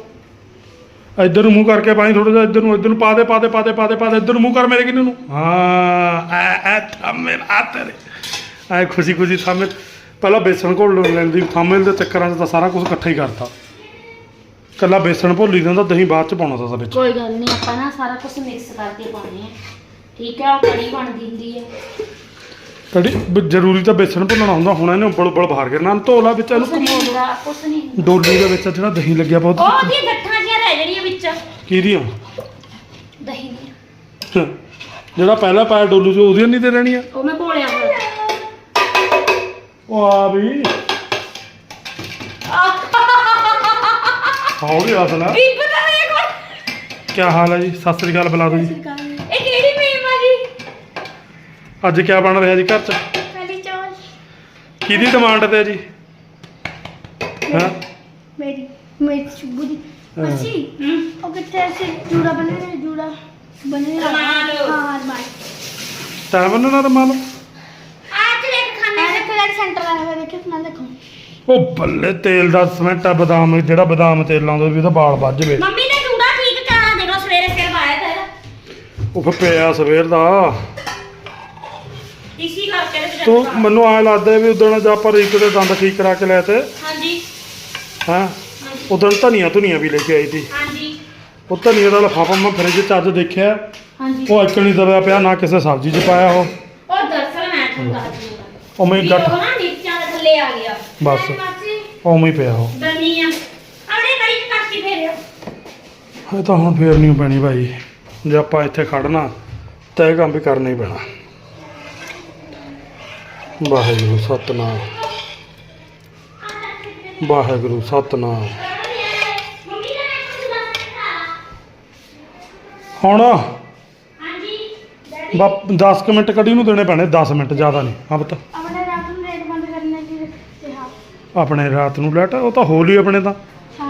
ਇੱਧਰ ਨੂੰ ਮੂੰਹ ਕਰਕੇ ਪਾਣੀ ਥੋੜਾ ਜਿਹਾ ਇੱਧਰ ਨੂੰ ਇੱਧਰ ਨੂੰ ਪਾ ਦੇ ਪਾ ਦੇ ਪਾ ਦੇ ਪਾ ਦੇ ਪਾ ਦੇ ਇੱਧਰ ਨੂੰ ਮੂੰਹ ਕਰ ਮੇਰੇ ਕਿੰਨੇ ਨੂੰ। ਹਾਂ ਐ ਐ ਥੰਮੇ ਆ ਤੇਰੇ। ਐ ਖੁਸ਼ੀ ਖੁਸ਼ੀ ਥੰਮੇ ਪਹਿਲਾਂ ਬੇਸਣ ਘੋਲ ਲੈਂਦੀ ਥੰਮੇ ਦੇ ਚੱਕਰਾਂ 'ਚ ਤਾਂ ਸਾਰਾ ਕੁਝ ਇਕੱਠਾ ਹੀ ਕਰਤਾ। ਕੱਲਾ ਬੇਸਣ ਭੁੱਲੀ ਜਾਂਦਾ ਦਹੀਂ ਬਾਅਦ 'ਚ ਪਾਉਣਾ ਤਾ ਵਿੱਚ ਕੋਈ ਗੱਲ ਨਹੀਂ ਆਪਾਂ ਨਾ ਸਾਰਾ ਕੁਝ ਮਿਕਸ ਕਰਕੇ ਪਾਉਣੇ ਆ। ਠੀਕ ਹੈ ਉਹ ਕੜੀ ਬਣਦੀ ਹੁੰਦੀ ਹੈ। ਕੜੀ ਬ- ਜ਼ਰੂਰੀ ਤਾਂ ਬੇਸਣ ਭੁੰਨਣਾ ਹੁੰਦਾ ਹੁਣ ਇਹਨੇ ਉੱਬਲ ਉੱਬਲ ਬਾਹਰ ਕਰਨਾ ਧੋਲਾ ਵਿੱਚ ਇਹਨੂੰ ਕੁਛ ਨਹੀਂ ਹੁੰਦਾ ਕੁਛ ਨਹੀਂ ਹੁੰਦਾ। ਡੋਲੀ ਦੇ ਵਿੱਚ ਜਿਹੜਾ ਦਹੀਂ ਲੱਗਿਆ ਬਹੁਤ ਉਹ ਉਹਦੀਆਂ ਗੱਠਾਂ ਜੀਆਂ ਰਹਿ ਜਿਹੜੀਆਂ ਵਿੱਚ। ਕਿਹਦੀਆਂ? ਦਹੀਂ ਦੀਆਂ। ਜਿਹੜਾ ਪਹਿਲਾਂ ਪਾਇਆ ਡੋਲੂ 'ਚ ਉਹਦੀਆਂ ਨਹੀਂ ਤੇ ਰਹਿਣੀਆਂ? ਉਹ ਮੈਂ ਭੋਲਿਆ ਹੋਇਆ ਉਹ ਆ ਵੀ। ਹੌਲੀ ਹੱਸਣਾ ਵੀ ਪਤਾ ਨਹੀਂ ਕੋਲ। ਕੀ ਹਾਲ ਹੈ ਜੀ? ਸਤਿ ਸ੍ਰੀ ਅਕਾਲ ਬੁਲਾ ਦਿਓ ਜੀ ਇਹ ਕਿਹੜੀ ਮੀਮ ਆ ਜੀ ਅੱਜ ਕੀ ਬਣ ਰਿਹਾ ਜੀ ਘਰ 'ਚ? ਕਾਲੀ ਚੌਲ। ਕਿਹਦੀ ਡਿਮਾਂਡ ਤੇ ਜੀ? ਹਾਂ? ਮੇਰੀ ਮੇਰੀ ਸ਼ੁਭੂ ਦੀ। ਹਾਂ। ਉਹ ਕਿੱਥੇ ਅਸੀਂ ਜੂੜਾ ਬਣੇ ਜੂੜਾ। ਹਾਂ ਸੈਂਟਰ ਆਇਆ ਹੋਇਆ ਦੇਖੋ। ਉਹ ਬੱਲੇ ਤੇਲ ਦਾ ਸਮੈਂਟਾ ਬਦਾਮ ਜਿਹੜਾ ਬਦਾਮ ਤੇਲ ਲਾਉਂਦੇ ਵੀ ਉਹਦਾ ਵਾਲ ਵੱਜ ਜਵੇ ਮੰਮੀ ਨੇ ਚੂੜਾ ਠੀਕ ਕਰਾ ਦੇਣਾ ਸਵੇਰੇ ਸਿਰ ਪਾਇਆ ਤਾਂ ਇਹਦਾ। ਉਹ ਫਿਰ ਪਿਆ ਸਵੇਰ ਦਾ ਇਸੀ ਕਰਕੇ ਇਹਦੇ ਵਿੱਚ ਤੂੰ। ਮੈਨੂੰ ਐ ਲੱਗਦਾ ਵੀ ਉਦੋਂ ਜਦ ਆਪਾਂ ਰੀਕ ਦੇ ਦੰਦ ਠੀਕ ਕਰਾ ਕੇ ਲਏ ਤੇ। ਹਾਂਜੀ। ਹਾਂ? ਉਦੋਂ ਧਨੀਆ ਧੁਨੀਆ ਵੀ ਲੈ ਕੇ ਆਈ ਸੀ। ਹਾਂਜੀ। ਉਹ ਧਨੀਆ ਦਾ ਲਫਾਫਾ ਮੈਂ ਫਰਿੱਜ 'ਚ ਅੱਜ ਦੇਖਿਆ। ਹਾਂਜੀ। ਉਹ ਇੱਕ ਨਹੀਂ ਦਬਿਆ ਪਿਆ ਨਾ ਕਿਸੇ ਸਬਜ਼ੀ 'ਚ ਪਾਇਆ ਉਹ। ਉਹ ਦਰਸਲ ਮੈਂ ਤੁਹਾਨੂੰ ਦੱਸ ਦੂੰਗਾ ਉਹ ਨਾ ਨੀਚਾਂ ਦੇ ਥੱਲੇ ਆ ਗਿਆ। ਬਸ। ਮੈਂ ਮਾਸੀ। ਉਵੇਂ ਹੀ ਪਿਆ ਉਹ। ਆਪਣੇ ਕੱਟ ਇਹ ਤਾਂ ਹੁਣ ਫੇਰ ਨਹੀਂ ਪੈਣੀ ਭਾਈ। ਜੇ ਆਪਾਂ ਇੱਥੇ ਖੜਨਾ ਤਾਂ ਇਹ ਕੰਮ ਵੀ ਕਰਨਾ ਹੀ ਪੈਣਾ। ਵਾਹਿਗੁਰੂ ਸਤਨਾਮ। ਵਾਹਿਗੁਰੂ ਸਤਨਾਮ। ਹੁਣ ਹਾਂਜੀ ਬਾ 10 ਮਿੰਟ ਕੱਢੀ ਨੂੰ ਦੇਣੇ ਪੈਣੇ 10 ਮਿੰਟ ਜ਼ਿਆਦਾ ਨਹੀਂ। ਹਾਂ ਬਤਾ ਆਪਣੇ ਰਾਤ ਨੂੰ ਰੇਟ ਬੰਦ ਕਰਨਾ ਕਿ ਤੇ ਹਾਂ ਆਪਣੇ ਰਾਤ ਨੂੰ ਲੈਟ ਉਹ ਤਾਂ ਹੋਲੀ ਆਪਣੇ ਤਾਂ।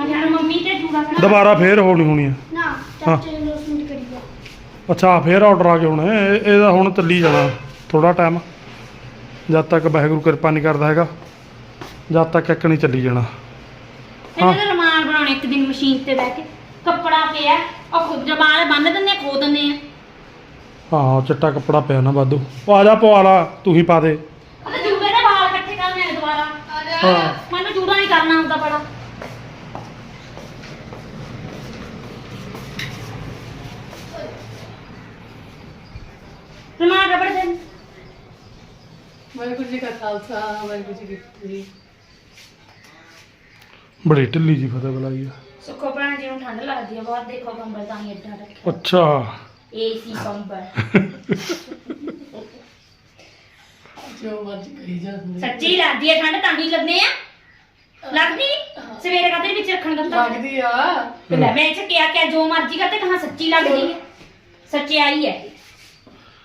ਯਾਰ ਮੰਮੀ ਤੇ ਜੂੜਾ ਕਰਾ ਦੁਬਾਰਾ ਫੇਰ ਹੋਣੀ ਹੋਣੀ ਨਾ ਚਾਚੇ ਨੂੰ ਕਰੀਗਾ ਅੱਛਾ ਫੇਰ ਆਰਡਰ ਆ ਕੇ ਹੁਣ। ਇਹ- ਇਹਦਾ ਹੁਣ ਚੱਲੀ ਜਾਣਾ। ਥੋੜਾ ਟਾਈਮ ਜਦ ਤੱਕ ਵਾਹਿਗੁਰੂ ਕਿਰਪਾ ਨਹੀਂ ਕਰਦਾ ਹੈਗਾ ਜਦ ਤੱਕ ਇੱਕ ਨਹੀਂ ਚੱਲੀ ਜਾਣਾ। ਇਹਨਾਂ ਦਾ ਰਮਾਨ ਬਣਾਉਣੇ ਇੱਕ ਦਿਨ ਮਸ਼ੀਨ ਤੇ ਬਹਿ ਕੇ। ਕੱਪੜਾ ਪਿਆ ਉਹ ਖੁਦ ਜਮਾਲ ਬੰਨ ਦਿੰਦੇ ਆ, ਖੋ ਦਿੰਦੇ ਆ। ਹਾਂ ਚਿੱਟਾ ਕੱਪੜਾ ਪਿਆ ਨਾ ਵਾਧੂ। ਉਹ ਆ ਜਾ ਪਵਾ ਲਾ ਤੂੰ ਹੀ ਪਾ ਦੇ। ਉਹਦੇ ਜੂੜੇ ਦੇ ਵਾਲ ਇਕੱਠੇ ਕਰਨੇ ਆ ਦੁਬਾਰਾ ਹਾਂ। ਮੈਨੂੰ ਜੂੜਾ ਨਹੀਂ ਕਰਨਾ ਹੁੰਦਾ ਬੜਾ। ਰਮਾਨ ਰਬੜ ਦੇ। ਵਾਹਿਗੁਰੂ ਜੀ ਕਾ ਖਾਲਸਾ ਵਾਹਿਗੁਰੂ ਜੀ ਕੀ ਫਤਿਹ। ਬੜੀ ਢਿੱਲੀ ਜੀ ਫਤਿਹ ਬੁਲਾਈ ਆ। ਸੁੱਖੋ ਭੈਣ ਜੀ ਨੂੰ ਠੰਡ ਲੱਗਦੀ ਆ ਬਹੁਤ ਦੇਖੋ ਕੰਬਲ ਤਾਂ ਹੀ ਏਡਾ ਰੱਖਿਆ। ਅੱਛਾ। ਏਸੀ ਕੰਬਲ। ਜੋ ਮਰਜ਼ੀ ਕਹੀ ਜਾਂਦੇ। ਸੱਚੀ ਲੱਗਦੀ ਹੈ ਠੰਡ ਤਾਂ ਹੀ ਲੱਗਨੇ ਆ। ਲੱਗਦੀ? ਸਵੇਰੇ ਕਦੇ ਵਿੱਚ ਰੱਖਣ ਦਿੰਦਾ ਲੱਗਦੀ ਆ। ਤੇ ਲੈ ਮੈਂ ਇੱਥੇ ਕਿਹਾ ਕਿ ਜੋ ਮਰਜ਼ੀ ਕਰਤੇ ਕਹਾ ਸੱਚੀ ਲੱਗਦੀ ਹੈ ਸੱਚਾਈ ਹੈ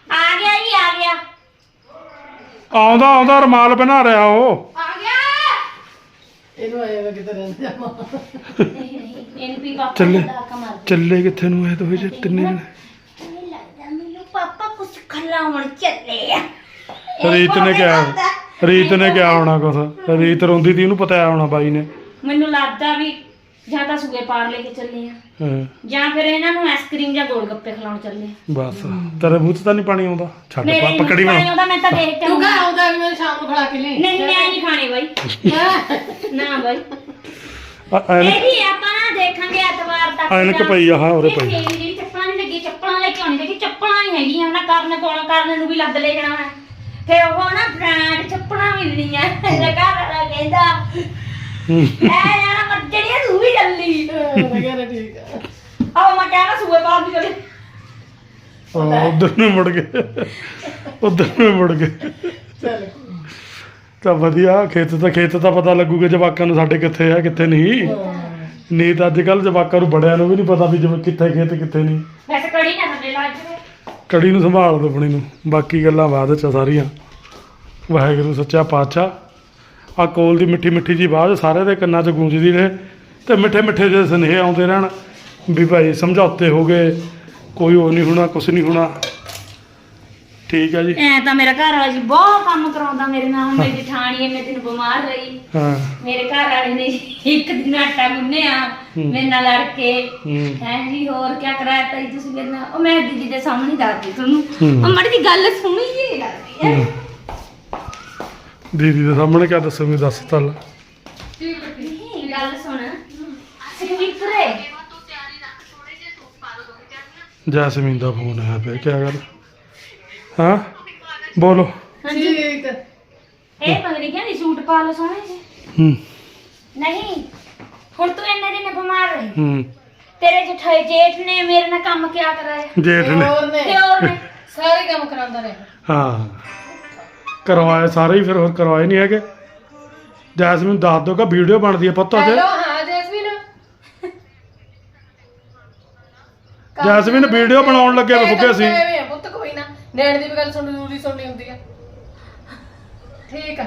ਆ ਗਿਆ ਹੀ ਆ ਗਿਆ। ਆਉਂਦਾ ਆਉਂਦਾ ਰਮਾਲ ਬਣਾ ਰਿਹਾ ਉਹ। ਆ ਗਿਆ। ਇਹਨੂੰ ਆਇਆ ਵਾ ਕਿਤੇ ਰਹਿੰਦੇ ਜਾਵਾਂ। ਨਹੀਂ ਨਹੀਂ ਇਹਨੂੰ ਵੀ ਪਾਪਾ ਚੱਲੇ। ਦਾ। ਕਮਰ ਚੱਲੇ ਕਿੱਥੇ ਨੂੰ ਇਹ ਦੋਵੇਂ ਜੇ ਤਿੰਨੇ ਜਣੇ? ਨਹੀਂ ਲੱਗਦਾ ਮੈਨੂੰ ਪਾਪਾ ਕੁਝ ਖਲਾਉਣ ਚੱਲੇ ਆ। ਰੀਤ ਨੇ ਕਿਹਾ ਰੀਤ ਨੇ ਕਿਹਾ ਹੋਣਾ ਕੁਛ। ਰੀਤ ਰੋਂਦੀ ਤੀ ਉਹਨੂੰ ਪਤਾ ਹੋਣਾ ਬਾਈ ਨੇ। ਮੈਨੂੰ ਲੱਗਦਾ ਵੀ ਜਾਂ ਤਾਂ ਸੂਏ ਪਾਰ ਲੈ ਕੇ ਚੱਲੇ ਆ। ਹਾਂ, ਜਾਂ ਫਿਰ ਇਹਨਾਂ ਨੂੰ ਆਈਸਕ੍ਰੀਮ ਜਾਂ ਗੋਲ ਗੱਪੇ ਖਿਲਾਉਣ ਚੱਲੇ ਆ। ਬਸ ਤੇਰੇ ਮੂੰਹ 'ਚ ਤਾਂ ਨਹੀਂ ਪਾਣੀ ਆਉਂਦਾ। ਛੱਡ ਮੇਰੇ ਪਾ ਪਕੜੀ ਨਹੀਂ ਬਣਾ। ਆਉਂਦਾ ਮੈਂ ਤਾਂ ਦੇਖ ਕੇ ਤੂੰ। ਕਹ ਆਉਂਦਾ ਵੀ ਮੈਂ ਸ਼ਾਮ ਨੂੰ ਖੜਾ ਕੇ ਲਈ ਨਹੀਂ ਮੈਂ ਨਹੀਂ ਖਾਣੇ ਬਾਈ। ਨਾ ਬਾਈ। ਐਨਕ ਇਹ ਵੀ ਆਪਾਂ ਨਾ ਦੇਖਾਂਗੇ ਐਤਵਾਰ ਤੱਕ ਐਨਕ ਪਈ ਆ ਹਾਂ ਉਰੇ ਇਹ ਪਈ। ਜਿਹੜੀ ਚੱਪਲਾਂ ਨਹੀਂ ਲੱਗੀ ਚੱਪਲਾਂ ਲੈ ਕੇ ਆਉਣੀ ਦੇਖੀ ਚੱਪਲਾਂ ਹੀ ਹੈਗੀਆਂ ਨਾ ਕਰਨ ਕੋਲ ਕਰਨ ਨੂੰ ਵੀ ਲੱਦ ਲੈ ਜਾਣਾ। ਹੈ ਫਿਰ ਉਹ ਨਾ ਬ੍ਰਾਂਡ ਚੱਪਲਾਂ ਮਿਲਣੀਆਂ ਇਹਦਾ ਘਰ ਵਾਲਾ ਕਹਿੰਦਾ। ਐ ਜਾਣਾ ਮੱਜੜੀਆਂ ਤੂੰ ਵੀ ਚੱਲੀ। ਮੈਂ ਕਿਹਾ ਠੀਕ ਆ ਆਹ ਮੈਂ ਕਹਿਣਾ ਸੂਏ ਬਾਹਰ ਵੀ ਚੱਲੇ ਹਾਂ, ਉਧਰ ਨੂੰ ਮੁੜ ਗਏ ਉਧਰ ਨੂੰ ਮੁੜ ਗਏ ਚੱਲ। ਤਾਂ ਵਧੀਆ ਖੇਤ ਤਾਂ ਖੇਤ ਤਾਂ ਪਤਾ ਲੱਗੂਗਾ ਜਵਾਕਾਂ ਨੂੰ ਸਾਡੇ ਕਿੱਥੇ ਆ ਕਿੱਥੇ ਨਹੀਂ। ਨਹੀਂ ਤਾਂ ਅੱਜ ਕੱਲ ਜਵਾਕਾਂ ਨੂੰ ਬੜਿਆਂ ਨੂੰ ਵੀ ਨਹੀਂ ਪਤਾ ਵੀ ਜਿਵੇਂ ਕਿੱਥੇ ਖੇਤ ਕਿੱਥੇ ਨਹੀਂ। ਵੈਸੇ ਕੜੀ ਨਾ ਥੱਲੇ ਲੱਜ ਵੇ ਕੜੀ ਨੂੰ ਸੰਭਾਲ ਦੋ ਆਪਣੀ ਨੂੰ। ਬਾਕੀ ਗੱਲਾਂ ਬਾਅਦ ਚ ਆ ਸਾਰੀਆਂ। ਵਾਹਿਗੁਰੂ ਸੱਚਾ ਪਾਤਸ਼ਾਹ। ਆ ਕੋਲ ਦੀ ਮਿੱਠੀ ਮਿੱਠੀ ਜੀ ਆਵਾਜ਼ ਸਾਰੇ ਦੇ ਕੰਨਾਂ 'ਚ ਗੂੰਜਦੀ ਰਹੇ ਤੇ ਮਿੱਠੇ ਮਿੱਠੇ ਜਿਹੇ ਸੁਨੇਹੇ ਆਉਂਦੇ ਰਹਿਣ ਵੀ ਭਾਈ ਸਮਝੌਤੇ ਹੋ ਗਏ ਕੋਈ ਉਹ ਨਹੀਂ ਹੋਣਾ ਕੁਛ ਨਹੀਂ ਹੋਣਾ। ਠੀਕ ਹੈ ਜੀ। ਐ ਤਾਂ ਮੇਰਾ ਘਰ ਵਾਲਾ ਜੀ ਬਹੁਤ ਕੰਮ ਕਰਾਉਂਦਾ ਮੇਰੇ ਨਾਲ ਹੁਣ ਮੇਰੀ ਜਠਾਣੀ ਐ ਮੈਂ ਦਿਨ ਬਿਮਾਰ ਰਹੀ। ਹਾਂ। ਮੇਰੇ ਘਰ ਵਾਲੇ ਨੇ ਇੱਕ ਦਿਨ ਆਟਾ ਗੁੰਨਿਆ। ਮੇਰੇ ਨਾਲ ਲੜ ਕੇ। ਹੂੰ। ਹੈ ਜੀ ਹੋਰ ਕੀ ਕਰਾਇਆ ਤਾਈ ਤੁਸੀਂ ਮੇਰੇ ਨਾਲ? ਉਹ ਮੈਂ ਦੀਦੀ ਦੇ ਸਾਹਮਣੇ ਦੱਸਦੀ ਤੁਹਾਨੂੰ। ਉਹ ਮੜੀ ਦੀ ਗੱਲ ਸੁਣੀਏ ਲੱਗਦੀ ਹੈ। ਹੂੰ। ਦੀਦੀ ਦੇ ਸਾਹਮਣੇ ਕਿਆ ਦੱਸੂਗੀ ਦੱਸ ਤਲ ਨਹੀਂ, ਗੱਲ ਸੁਣ। ਹੈ ਜੈਸਮੀਨ ਦਾ ਫੋਨ ਆਇਆ ਪਿਆ ਕਿਆ ਗੱਲ? ਹਾਂ? ਬੋਲੋ। ਹਾਂਜੀ। ਇਹ ਨਹੀਂ ਕਹਿੰਦੀ ਸੂਟ ਪਾ ਲਓ ਸੋਹਣੇ ਜਿਹੇ। ਹੂੰ। ਨਹੀਂ ਹੁਣ ਤੂੰ ਇੰਨੇ ਦਿਨ ਬਿਮਾਰ ਰਹੀ। ਹੂੰ। ਤੇਰੇ ਜਠਾਈ ਜੇਠ ਨੇ ਮੇਰੇ ਨਾਲ ਕੰਮ ਕਿਆ ਕਰਾਇਆ? ਜੇਠ ਨੇ। ਹੋਰ ਨੇ। ਤੇ ਹੋਰ ਨੇ। ਸਾਰੇ ਕੰਮ ਕਰਾਉਂਦਾ ਰਹੇ। ਹਾਂ। ਕਰਵਾਏ ਸਾਰੇ ਹੀ ਫਿਰ ਹੋਰ ਕਰਵਾਏ ਨਹੀਂ ਹੈਗੇ। ਜੈਸਮੀਨ ਦੱਸ ਦੋ ਕਿ ਵੀਡੀਓ ਬਣਦੀ ਹੈ ਪੁੱਤ ਹੈਲੋ ਉਹਦੇ ਹਾਂ ਜੈਸਮੀਨ। ਜੈਸਮੀਨ ਵੀਡੀਓ ਬਣਾਉਣ ਲੱਗੇ ਵੇ ਫੁੱਕੇ ਸੀ। ਐਵੇਂ ਆ ਪੁੱਤ ਕੋਈ ਨਾ। ਨੈਣ ਦੀ ਵੀ ਗੱਲ ਸੁਣ ਜ਼ਰੂਰੀ ਸੁਣਨੀ ਹੁੰਦੀ ਆ। ਠੀਕ ਆ।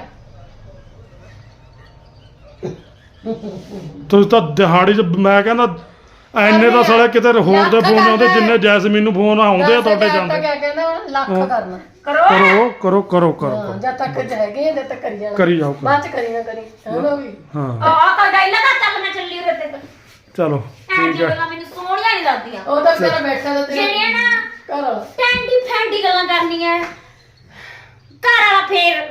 ਤੁਸੀਂ ਤਾਂ ਦਿਹਾੜੀ 'ਚ ਮੈਂ ਕਹਿੰਦਾ ਐਨੇ ਤਾਂ ਸਾਲੇ ਕਿਤੇ ਹੋਰ ਦੇ ਫੋਨ ਆਉਂਦੇ ਜਿੰਨੇ ਜੈਸਮੀਨ ਨੂੰ ਫੋਨ ਆਉਂਦੇ ਆ ਤੁਹਾਡੇ ਤਾਂ ਜਾਂਦੇ। ਕਿਆ ਕਹਿੰਦਾ ਵਾ? ਲੱਖ। ਕਰਨਾ। ਕਰੋ। ਕਰੋ ਕਰੋ ਕਰੋ ਕਰੋ ਹਾਂ, ਜਦ ਤੱਕ ਚ ਹੈਗੇ ਜਦ ਤੱਕ ਕਰੀ ਜਾਣਾ। ਕਰੀ ਜਾਓ ਕਰੋ। ਬਾਅਦ ਚ ਕਰੀ ਨਾ ਕਰੀ। ਹਾਂ। ਵੀ। ਹਾਂ। ਆਹ ਤਾਂ ਡਾਇਲਾ ਦਾ ਚੱਲ ਮੈਂ ਚੱਲੀ ਉਰੇ ਤੇ। ਚਲੋ ਐਂ ਠੀਕ ਹੈ ਗੱਲਾਂ ਮੈਨੂੰ ਸੋਹਣੀਆਂ ਨਹੀਂ ਲੱਗਦੀਆਂ। ਉਹ ਤਾਂ ਤੇਰਾ ਬੈਠਾ ਤਾਂ ਜਿਹੜੀਆਂ ਨਾ ਕਰੋ ਟੈਂਡੀ ਫੈਂਡੀ ਗੱਲਾਂ ਕਰਨੀਆਂ। ਘਰ ਵਾਲਾ ਫੇਰ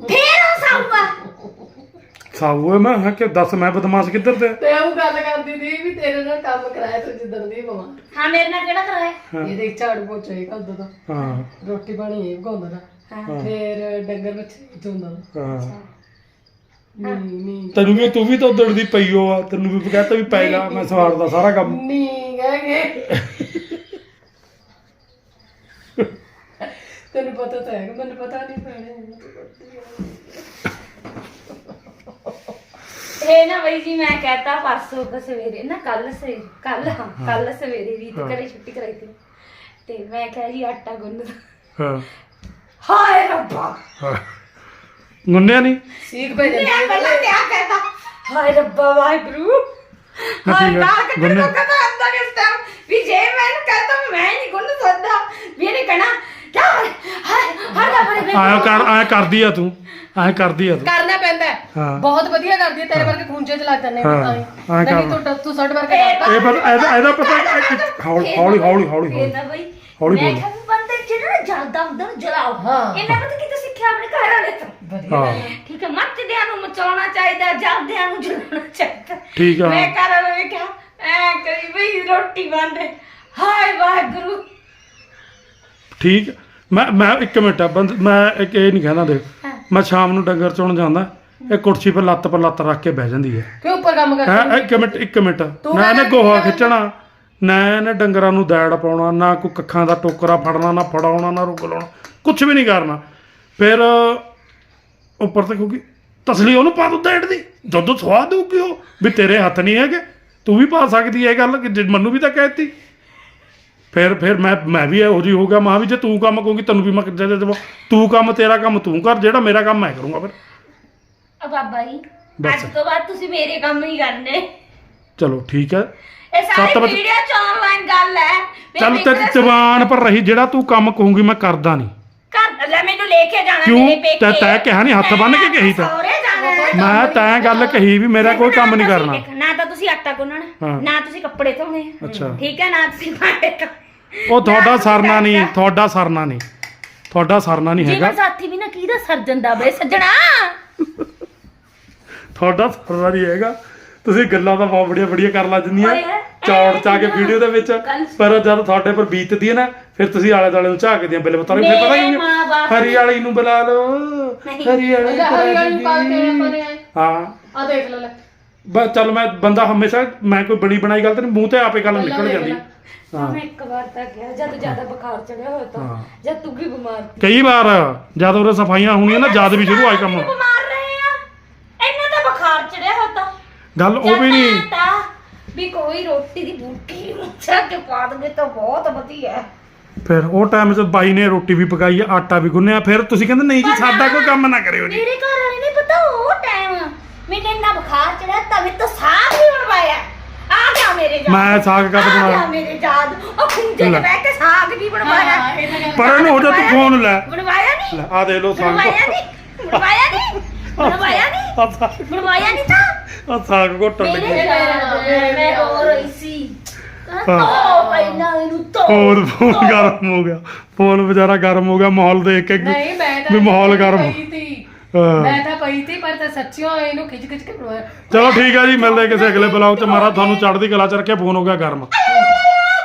ਫੇਰ ਉਹ ਸਾਊ ਮੈਂ ਹਾਂ ਕਿ ਦੱਸ ਮੈਂ ਬਦਮਾਸ਼ ਕਿੱਧਰ ਤੇ? ਤੇ ਉਹ ਗੱਲ ਕਰਦੀ ਸੀ ਵੀ ਤੇਰੇ ਨਾਲ ਕੰਮ ਕਰਾਇਆ ਤੂੰ ਜਿੱਦਣ ਦੀ ਬਵਾ। ਹਾਂ ਮੇਰੇ ਨਾਲ ਕਿਹੜਾ ਕਰਾਇਆ? ਹਾਂ। ਇਹ ਦੇਖ ਝਾੜੂ ਪੋਚਾ ਹੀ ਕਰਦਾ ਤਾਂ। ਹਾਂ। ਰੋਟੀ ਪਾਣੀ ਇਹ ਪਕਾਉਂਦਾ ਨਾ ਹਾਂ। ਫੇਰ ਡੰਗਰ ਵਿੱਚ ਚੁੰਦਾ ਹਾਂ। ਨਹੀਂ ਨਹੀਂ ਤੈਨੂੰ ਵੀ ਤੂੰ ਵੀ ਤਾਂ ਉਦੜ ਦੀ ਪਈ ਹੋ ਆ। ਤੈਨੂੰ ਵੀ ਕਹਤਾ ਵੀ ਪੈਗਾ ਮੈਂ ਸਵਾਰਦਾ ਸਾਰਾ ਕੰਮ। ਨਹੀਂ ਕਹਗੇ ਤੈਨੂੰ ਪਤਾ ਤਾਂ ਹੈ ਮੈਨੂੰ ਪਤਾ ਨਹੀਂ ਪੈਣੇ। ਇਹ ਨਾ ਬਈ ਜੀ ਮੈਂ ਕਹਤਾ ਪਰਸੋਂ ਕੁ ਸਵੇਰੇ ਨਾ ਕੱਲ ਸਵੇਰੇ ਕੱਲ ਕੱਲ ਸਵੇਰੇ ਰੀਤ ਘਰੇ ਛੁੱਟੀ ਕਰਾਈ ਤੀ ਤੇ ਮੈਂ ਕਿਹਾ ਜੀ ਆਟਾ ਗੁੰਨ ਦੋ। ਹਾਂ। ਹਾਏ ਰੱਬਾ। ਗੁੰਨਿਆ ਨਹੀਂ ਸੀਖ ਪੈ ਜਾਂਦੀ ਮੈਂ ਪਹਿਲਾਂ ਕਿਆ ਕਹਿੰਦਾ ਹਾਏ ਰੱਬਾ ਵਾਹਿਗੁਰੂ! ਨਾ ਹਾਏ ਠੀਕ ਹੈ, ਗਾਲ ਕੱਢਣ ਗੁੰਨੇ। ਨੂੰ ਕਹਿੰਦਾ ਅੰਦਰ ਇਸ ਟਾਈਮ ਵੀ ਜੇ ਮੈਂ ਕਹਤਾ ਮੈਂ ਨਹੀਂ ਗੁੰਨ ਸਕਦਾ। ਵੀ ਇਹਨੇ ਕਹਿਣਾ ਕਿਆ ਬੜੇ ਆਇਆ ਕਰ ਆਇਆ ਕਰਦੀ ਆ ਤੂੰ ਆਇਆ ਕਰਦੀ ਆ ਤੂੰ ਕਰਨਾ ਪੈਂਦਾ ਹੈ। ਹਾਂ। ਬਹੁਤ ਵਧੀਆ ਕਰਦੀ ਹੈ ਤੇਰੇ ਵਰਗੇ ਖੂੰਜੇ ਚ ਲੱਗ ਜਾਂਦੇ ਹਾਂ, ਨਹੀਂ ਕਰ। ਤੂੰ ਤੂੰ ਸਾਡੇ ਵਰਗੇ ਫੇਰ ਕਰਦਾ ਇਹ ਪਤਾ ਇਹਦਾ ਇਹਦਾ ਪਤਾ ਹੌਲੀ ਹੌਲੀ ਹੌਲੀ ਹੌਲੀ ਫੇਰ ਨਾ ਬਈ ਹੌਲੀ ਮੈਂ ਬੋਲ। ਕਿਹਾ ਵੀ ਬੰਦੇ ਜਿਹੜਾ ਜਲਦਾ ਹੁੰਦਾ ਨੂੰ ਜਲਾਓ ਹਾਂ। ਇਹਨਾਂ ਪਤਾ ਕਿਤੇ ਸਿੱਖਿਆ ਆਪਣੇ ਘਰ ਵਾਲੇ ਤੋਂ ਵਧੀਆ ਹੈ। ਠੀਕ ਹੈ ਮੱਚਦਿਆਂ ਨੂੰ ਮਚਾਉਣਾ ਚਾਹੀਦਾ ਜਲਦਿਆਂ ਨੂੰ ਜਲਾਉਣਾ ਚਾਹੀਦਾ ਠੀਕ ਆ। ਮੈਂ ਘਰ ਵਾਲੇ ਨੇ ਕਿਹਾ ਐ ਕਰੀ ਬਈ ਰੋਟੀ ਬੰਦੇ ਹਾਏ ਵਾਹਿਗੁਰੂ ਠੀਕ? ਮੈਂ ਮੈਂ ਇੱਕ ਮਿੰਟ ਬੰਦ ਮੈਂ ਇੱਕ ਇਹ ਨਹੀਂ ਕਹਿੰਦਾ ਦੇਖ। ਮੈਂ ਸ਼ਾਮ ਨੂੰ ਡੰਗਰ ਚੋਣ ਜਾਂਦਾ ਇਹ ਕੁਰਸੀ 'ਤੇ ਲੱਤ ਪਰ ਲੱਤ ਰੱਖ ਕੇ ਬਹਿ ਜਾਂਦੀ ਹੈ। ਕਿਉਂ ਉੱਪਰ ਕੰਮ ਹੈ ਕਰਦੀ ਇੱਕ ਮਿੰਟ ਇੱਕ ਮਿੰਟ। ਤੂੰ ਨਾ ਇਹਨੇ ਕਹਿੰਦਾ ਗੋਹਾ ਕੀ ਖਿੱਚਣਾ ਨਾ ਇਹਨੇ ਡੰਗਰਾਂ ਨੂੰ ਦੈੜ ਪਾਉਣਾ ਨਾ ਕੋਈ ਕੱਖਾਂ ਦਾ ਟੋਕਰਾ ਫੜਨਾ ਨਾ ਫੜਾਉਣਾ ਨਾ ਰੁਕ ਲਾਉਣਾ ਕੁਝ ਵੀ ਨਹੀਂ ਕਰਨਾ। ਫਿਰ ਉੱਪਰ ਤੇ ਕਿਉਂਕਿ ਤਸਲੀ ਉਹਨੂੰ ਪਾ ਦੋ ਦੈੜ ਦੀ ਜਦੋਂ ਸਵਾਦ ਦਊਗੀ ਉਹ ਵੀ ਤੇਰੇ ਹੱਥ ਨਹੀਂ ਹੈਗੇ ਤੂੰ ਵੀ ਪਾ ਸਕਦੀ ਹੈ ਇਹ ਗੱਲ ਕਿ ਜੇ ਮੈਨੂੰ ਵੀ ਤਾਂ ਕਹਿਤੀ ਫਿਰ ਫਿਰ ਮੈਂ ਮੈਂ ਵੀ ਇਹੋ ਜਿਹੀ ਹੋ ਗਿਆ ਮਾਂ ਵੀ ਜੇ ਤੂੰ ਕੰਮ ਕਹੂੰਗੀ ਤੈਨੂੰ ਵੀ ਮੈਂ ਦੇ ਦੇਵਾਂ ਤੂੰ ਕੰਮ ਤੇਰਾ ਕੰਮ ਤੂੰ ਕਰ ਜਿਹੜਾ ਮੇਰਾ ਕੰਮ ਮੈਂ ਕਰੂੰਗਾ ਫਿਰ ਆ ਬਾਬਾ ਜੀ ਬਸ। ਅੱਜ ਤੋਂ ਬਾਅਦ ਤੁਸੀਂ ਮੇਰੇ ਕੰਮ ਨਹੀਂ ਕਰਨੇ ਚਲੋ ਠੀਕ ਹੈ ਇਹ ਸੱਤ ਸਾਰੀ ਵਜੇ- ਵੀਡੀਓ ਚ ਆਨਲਾਈਨ ਗੱਲ ਹੈ ਚੱਲ ਤੇ ਜ਼ਬਾਨ ਪਰ ਰਹੀ ਜਿਹੜਾ ਤੂੰ ਕੰਮ ਕਹੂੰਗੀ ਮੈਂ ਕਰਦਾ ਨਹੀਂ ਘਰ ਲੈ ਮੈਨੂੰ ਲੈ ਕੇ ਜਾਣਾ ਕਿਉਂ? ਮੇਰੇ ਪੇਕੇ ਤੈਂ- ਤੈਂ ਕਿਹਾ ਨੀ, ਹੱਥ ਬੰਨ੍ਹ ਕੇ ਕਹੀ ਤਾਂ। ਸਹੁਰੇ ਜਾਣਾ ਹੈ। ਮੈਂ ਤੈਂ ਗੱਲ ਕਹੀ ਵੀ ਮੇਰਾ ਕੋਈ ਕੰਮ ਨਹੀਂ ਕਰਨਾ ਨਾ ਤਾਂ ਤੁਸੀਂ ਆਟਾ ਗੁੰਨਣਾ ਹਾਂ। ਨਾ ਤੁਸੀਂ ਕੱਪੜੇ ਧੋਣੇ ਆ। ਅੱਛਾ। ਠੀਕ ਹੈ ਨਾ ਤੁਸੀਂ ਭਾਂਡੇ ਧੋਣੇ। ਉਹ ਤੁਹਾਡਾ ਨਾ ਸਰਨਾ ਨਹੀਂ। ਤੁਹਾਡਾ ਸਰਨਾ ਨਹੀਂ। ਤੁਹਾਡਾ ਸਰਨਾ ਨਹੀਂ ਹੈਗਾ। ਜੀਵਨ ਸਾਥੀ ਵੀ ਨਾ ਕਿਹਦਾ ਸਰਜਨ ਦਾ ਬੇ ਸੱਜਣਾ! ਤੁਹਾਡਾ ਸਰਨਾ ਨਹੀਂ ਹੈਗਾ। ਤੁਸੀਂ ਗੱਲਾਂ ਤਾਂ ਬਹੁਤ ਬੜੀਆਂ ਬੜੀਆਂ ਕਰ ਲਾ ਜੰਦੀਆਂ। ਓਏ, ਚੌੜ ਚਾ ਕੇ ਵੀਡੀਓ ਦੇ ਵਿੱਚ। ਪਰ ਜਦ ਤੁਹਾਡੇ ਪਰ ਬੀਤਦੀ ਹੈ ਨਾ ਫਿਰ ਤੁਸੀਂ ਆਲੇ ਦੁਆਲੇ ਨੂੰ ਝਾਕਦੀਆਂ ਬਿੱਲ ਬਤਾਰੇ ਫਿਰ ਪਤਾ ਮੇਰੇ ਕੀ ਮਾਂ-ਬਾਪ ਹਰੀ ਵਾਲੀ ਨੂੰ ਬੁਲਾ ਲਓ। ਨਹੀਂ। ਹਰੀ ਵਾਲੀ ਅੱਛਾ ਹਰੀ ਵਾਲੀ ਕਾਲ ਆਪਾਂ ਨੇ। ਆਏ ਹਾਂ। ਆ ਦੇਖ ਲੈ ਲੈ। ਬਸ ਚੱਲ ਮੈਂ ਬੰਦਾ ਹਮੇਸ਼ਾ ਮੈਂ ਕੋਈ ਬਣੀ ਬਣਾਈ ਗੱਲ ਤੇ ਨਹੀਂ ਮੂੰਹ ਤੇ ਆਪੇ ਗੱਲ ਨਿਕਲ ਦੇਖ ਜਾਂਦੀ। ਲੈ। ਹਾਂ। ਮੈਂ ਇੱਕ ਵਾਰ ਤਾਂ ਗਿਆ ਜਦ ਜ਼ਿਆਦਾ ਬੁਖਾਰ ਚੜਿਆ ਹੋਇਆ ਤਾਂ ਹਾਂ। ਜਦ ਤੂੰ ਵੀ ਬਿਮਾਰ ਸੀ। ਕਈ ਵਾਰ ਜਦ ਉਹਦੇ ਸਫਾਈਆਂ ਹੋਣੀਆਂ ਨਾ ਜਦ ਵੀ ਸ਼ੁਰੂ ਆਏ ਕੰਮ। ਅਸੀਂ ਬਿਮਾਰ ਰਹੇ ਆ। ਇੰਨਾ ਤਾਂ ਬੁਖਾਰ ਚੜਿਆ ਹੋਇਆ ਤਾਂ। ਗੱਲ ਉਹ ਵੀ ਨਹੀਂ। ਜਦ ਤਾਂ ਵੀ ਕੋਈ ਰੋਟੀ ਦੀ ਬੂਟੀ ਮੁੱਛਾ ਕੇ ਪਾ ਦਵੇ ਤਾਂ ਬਹੁਤ ਵਧੀਆ। ਫਿਰ ਉਹ ਟਾਈਮ 'ਚ ਬਾਈ ਨੇ ਰੋਟੀ ਵੀ ਪਕਾਈ ਆ ਆਟਾ ਵੀ ਗੁੰਨਿਆ ਫਿਰ ਤੁਸੀਂ ਕਹਿੰਦੇ ਨਹੀਂ ਜੀ ਸਾਡਾ ਕੋਈ ਕੰਮ ਨਾ ਕਰਿਓ ਜੀ। ਮੇਰੇ ਘਰ ਵਾਲੇ ਨੇ ਪਤਾ ਉਹ ਟਾਈਮ ਮੈਨੂੰ ਇੰਨਾ ਬੁਖਾਰ ਚੜਿਆ ਤਾਂ ਮੈਂ ਤਾਂ ਵੀ ਬਣਵਾਇਆ ਆ ਗਿਆ ਮੇਰੇ ਮੈਂ ਸਾਗ ਕਦ ਆ ਗਿਆ ਮੇਰੇ ਜਾਦ ਉਹ ਖੁੰਝੇ ਲੈ। ਚ ਬਹਿ ਕੇ ਸਾਗ ਵੀ ਬਣਵਾਇਆ? ਹਾਂ, ਇਹ ਤਾਂ ਗੱਲ- ਪਰ ਇਹਨੂੰ ਹੋ ਜਾ ਤੂੰ ਫੋਨ ਲੈ। ਬਣਵਾਇਆ ਨਹੀਂ? ਲੈ, ਆ ਦੇ ਲੋ ਸਾਗ ਬਣਵਾਇਆ ਨਹੀਂ? ਬਣਵਾਇਆ ਨਹੀਂ? ਬਣਵਾਇਆ ਨਹੀਂ? ਆ ਸਾਗ। ਬਣਵਾਇਆ ਨਹੀਂ ਤਾਂ? ਆ ਸਾਗ ਘੋਟਣ ਮੇਰੇ ਲੱਗੇ। ਜਾਦ ਮੈਂ ਰੋ ਰਹੀ ਸੀ। ਹਾਂ। ਤੋ ਪਹਿਲਾਂ ਇਹਨੂੰ ਤੋ ਫੋਨ ਫੋਨ ਗਰਮ ਹੋ ਗਿਆ। ਫੋਨ ਵਿਚਾਰਾ ਗਰਮ ਹੋ ਗਿਆ ਮਾਹੌਲ ਦੇਖ ਕੇ ਨਹੀਂ ਮੈਂ ਤਾਂ ਵੀ ਮਾਹੌਲ ਗਰਮ ਪਈ ਤੀ ਹਾਂ। ਮੈਂ ਤਾਂ ਪਈ ਤੀ ਪਰ ਤਾਂ ਸੱਚਿਓ ਇਹਨੂੰ ਖਿੱਚ ਖਿੱਚ ਕੇ ਬਣਵਾਇਆ ਚਲੋ ਠੀਕ ਹੈ ਜੀ ਮਿਲਦੇ ਕਿਸੇ ਅਗਲੇ ਬਲੌਗ 'ਚ। ਮਾਰਾ ਤੁਹਾਨੂੰ ਚੜ੍ਹਦੀ ਕਲਾ ਚ ਰੱਖਿਆ ਫੋਨ ਹੋ ਗਿਆ ਗਰਮ।